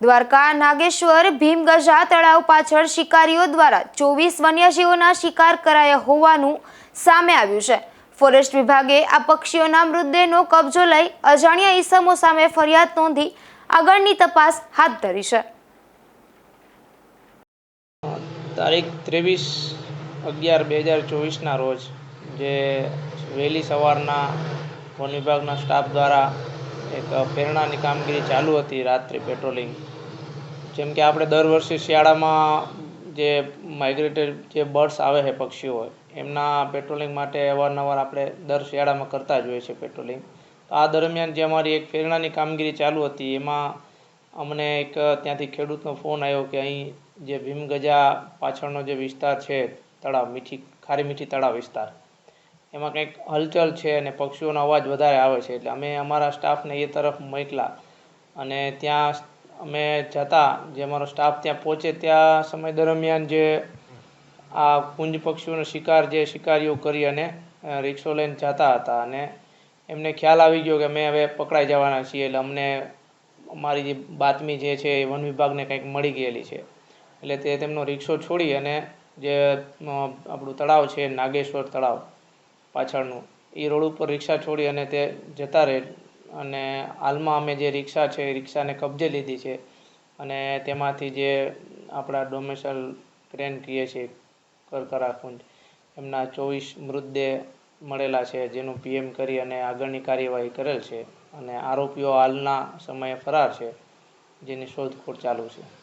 દ્વારકા, નાગેશ્વર ભીમગજા તળાવ પાછળ શિકારીઓ દ્વારા ચોવીસ વન્યજીવોના શિકાર કરાયા હોવાનું સામે આવ્યું છે. ફોરેસ્ટ વિભાગે આ પક્ષીઓના મૃતદેહનો કબજો લઈ અજાણ્યા ઈસમો સામે ફરિયાદ નોંધી આગળની તપાસ હાથ ધરી છે. તારીખ ત્રેવીસ અગિયાર બે હજાર ચોવીસના રોજ જે વહેલી સવારના વન વિભાગના સ્ટાફ દ્વારા એક પ્રેરણાની કામગીરી ચાલુ હતી રાત્રે પેટ્રોલિંગ. જેમ કે આપણે દર વર્ષે શિયાળામાં જે માઇગ્રેટેડ જે બર્ડ્સ આવે છે પક્ષીઓ, એમના પેટ્રોલિંગ માટે અવારનવાર આપણે દર શિયાળામાં કરતા જ હોઈએ છીએ પેટ્રોલિંગ. આ દરમિયાન જે અમારી એક પ્રેરણાની કામગીરી ચાલુ હતી, એમાં અમને એક ત્યાંથી ખેડૂતનો ફોન આવ્યો કે અહીં જે ભીમગજા પાછળનો જે વિસ્તાર છે, તળાવ, મીઠી, ખારી મીઠી તળાવ વિસ્તાર એમાં કંઈક હલચલ છે અને પક્ષીઓનો અવાજ વધારે આવે છે. એટલે અમે અમારા સ્ટાફને એ તરફ મોકલા અને ત્યાં અમે જતા, જે અમારો સ્ટાફ ત્યાં પહોંચે ત્યાં સમય દરમિયાન જે આ કુંજ પક્ષીઓનો શિકાર, જે શિકારીઓ કરી અને રિક્ષો લઈને જતા હતા અને એમને ખ્યાલ આવી ગયો કે અમે હવે પકડાઈ જવાના છીએ. એટલે અમને અમારી જે બાતમી જે છે એ વન વિભાગને કંઈક મળી ગયેલી છે. એટલે તે તેમનો રિક્ષો છોડી અને જે આપણું તળાવ છે, નાગેશ્વર તળાવ પાછળનું. એ રોડ ઉપર રિક્ષા છોડી અને તે જતા રહે. અને હાલમાં અમે જે રિક્ષા છે, એ રિક્ષાને કબજે લીધી છે. અને તેમાંથી જે આપણા ડોમેસલ ક્રેન કહીએ છીએ, કરકરા કુંજ, એમના ચોવીસ મૃતદેહ મળેલા છે, જેનું પીએમ કરી અને આગળની કાર્યવાહી કરેલ છે. અને આરોપીઓ હાલના સમયે ફરાર છે, જેની શોધખોળ ચાલુ છે.